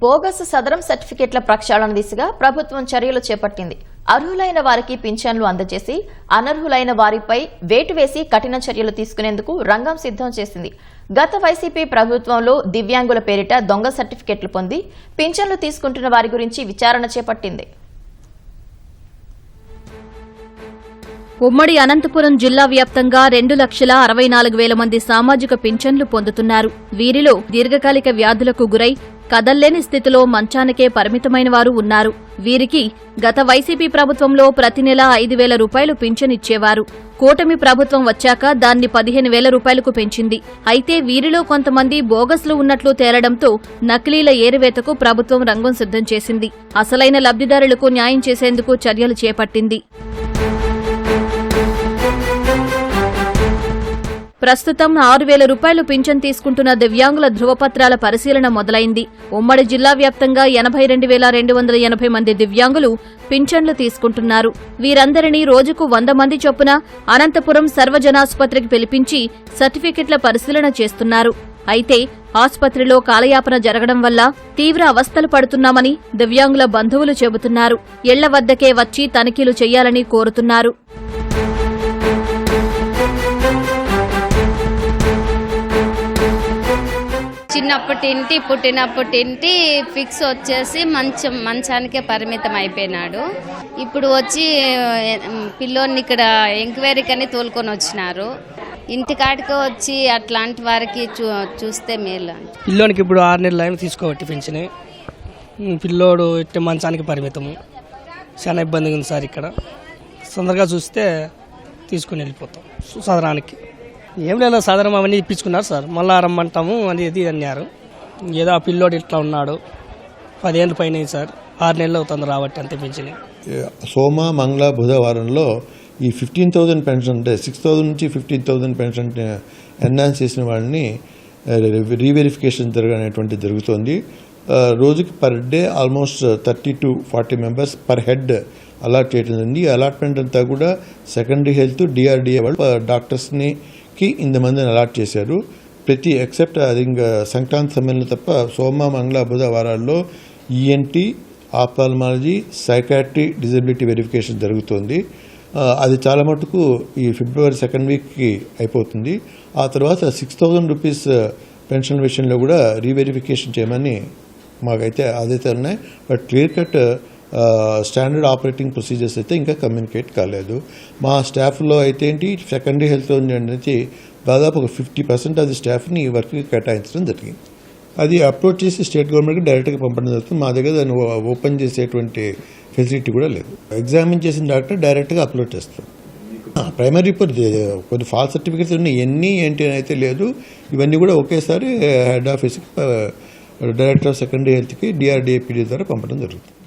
Bogus సదరం సర్టిఫికెట్ల ప్రక్షాళన దిశగా ప్రభుత్వం చర్యలు చేపట్టింది. అర్హులైన వారికి పింఛన్లు అందజేసి అనర్హులైన వారిపై వేటు వేసి కఠిన చర్యలు తీసుకునేందుకు రంగం సిద్ధం చేసింది. గత వైసీపీ ప్రభుత్వంలో దివ్యాంగుల పేరిట దొంగ సర్టిఫికెట్లు పొంది పింఛన్లు తీసుకుంటున్న వారి గురించి విచారణ చేపట్టింది. ఉమ్మడి అనంతపురం జిల్లా వ్యాప్తంగా రెండు లక్షల అరవై నాలుగు వేల మంది సామాజిక పింఛన్లు పొందుతున్నారు. వీరిలో దీర్ఘకాలిక వ్యాధులకు గురై కదల్లేని స్థితిలో మంచానికే పరిమితమైన వారు ఉన్నారు. వీరికి గత వైసీపీ ప్రభుత్వంలో ప్రతి నెల ఐదు వేల రూపాయలు పింఛనిచ్చేవారు కూటమి ప్రభుత్వం వచ్చాక దాన్ని పదిహేను వేల రూపాయలకు పెంచింది. అయితే వీరిలో కొంతమంది బోగస్లు ఉన్నట్లు తేలడంతో నకిలీల ఏరివేతకు ప్రభుత్వం రంగం సిద్ధం చేసింది. అసలైన లబ్దిదారులకు న్యాయం చేసేందుకు చర్యలు చేపట్టింది. ప్రస్తుతం ఆరు వేల రూపాయలు పింఛన్ తీసుకుంటున్న దివ్యాంగుల ధృవపత్రాల పరిశీలన మొదలైంది. ఉమ్మడి జిల్లా వ్యాప్తంగా ఎనభై రెండు వేల రెండు వందల ఎనభై మంది దివ్యాంగులు పింఛన్లు తీసుకుంటున్నారు. వీరందరినీ రోజుకు వంద మంది చొప్పున అనంతపురం సర్వజనాసుపత్రికి పిలిపించి సర్టిఫికెట్ల పరిశీలన చేస్తున్నారు. అయితే ఆసుపత్రిలో కాలయాపన జరగడం వల్ల తీవ్ర అవస్థలు పడుతున్నామని దివ్యాంగుల బంధువులు చెబుతున్నారు. ఇళ్ళ వద్దకే వచ్చి తనిఖీలు చేయాలని కోరుతున్నారు. చిన్నప్పటి ఇంటి పుట్టినప్పటి ఇంటి ఫిక్స్ వచ్చేసి మంచం మంచానికే పరిమితం అయిపోయినాడు. ఇప్పుడు వచ్చి పిల్లోని ఇక్కడ ఎంక్వైరీకని అని తోలుకొని వచ్చినారు. ఇంటికాడికి వచ్చి అట్లాంటి వారికి చూ చూస్తే మేలు. పిల్లోనికి ఇప్పుడు ఆరు నెలలు అయినా తీసుకోబట్టి పెంచిన పిల్లోడు ఇట్టే మంచానికి పరిమితము. చాలా ఇబ్బందిగా ఉంది సార్ ఇక్కడ. తొందరగా చూస్తే తీసుకుని వెళ్ళిపోతాం. సదరానికి ఏం లేదు సాధారణ అవన్నీ ఇప్పించుకున్నారు సార్. మళ్ళా రమ్మంటాము అది ఇది అన్నారు. ఏదో ఆ పిల్లోడు ఇట్లా ఉన్నాడు. పదేళ్ళు పైన సార్. ఆరు నెలలు అవుతుంది రాబట్టి అంతే పెంచినాయి సోమ మంగళ బుధవారంలో ఈ ఫిఫ్టీన్ థౌజండ్ పెన్షన్ అంటే సిక్స్ థౌజండ్ నుంచి ఫిఫ్టీన్ థౌజండ్ పెన్షన్ ఎన్హాన్స్ చేసిన వాళ్ళని రీవెరిఫికేషన్ జరగనేటువంటి జరుగుతోంది. రోజుకి per day almost thirty to forty members per head allot చేయడం జరిగింది. ఈ అలాట్మెంట్ అంతా కూడా సెకండరీ హెల్త్ డిఆర్డిఏ వాళ్ళు డాక్టర్స్నికి డాక్టర్స్ని కి ఇంతమందిని అలాట్ చేశారు. ప్రతి ఎక్సెప్ట్ అది ఇంకా సంక్రాంతి సమయంలో తప్ప సోమ మంగళ బుధ వారాల్లో ENT ophthalmology psychiatry disability verification జరుగుతుంది. అది చాలా మటుకు ఈ ఫిబ్రవరి సెకండ్ వీక్కి అయిపోతుంది. ఆ తర్వాత సిక్స్ థౌజండ్ రూపీస్ పెన్షన్ విషయంలో కూడా రీవెరిఫికేషన్ చేయమని మాకైతే అదైతే ఉన్నాయి but clear cut standard operating procedures అయితే ఇంకా కమ్యూనికేట్ కాలేదు. మా స్టాఫ్లో అయితే ఏంటి సెకండరీ హెల్త్ నుంచి దాదాపు ఒక ఫిఫ్టీ పర్సెంట్ అది స్టాఫ్ని ఈ వర్క్కి కేటాయించడం జరిగింది. అది అప్లోడ్ చేసి స్టేట్ గవర్నమెంట్కి డైరెక్ట్గా పంపడం జరుగుతుంది. మా దగ్గర దాన్ని ఓపెన్ చేసేటువంటి ఫెసిలిటీ కూడా లేదు. ఎగ్జామిన్ చేసిన డాక్టర్ డైరెక్ట్గా అప్లోడ్ చేస్తాం ప్రైమరీ రిపోర్ట్ కొన్ని ఫాల్ సర్టిఫికేట్స్ ఉన్నాయి. ఎన్ని ఏంటి అని అయితే లేదు. ఇవన్నీ కూడా ఒకేసారి హెడ్ ఆఫీస్కి డైరెక్టర్ ఆఫ్ సెకండరీ హెల్త్కి డిఆర్డిఏపీడీ ద్వారా పంపడం జరుగుతుంది.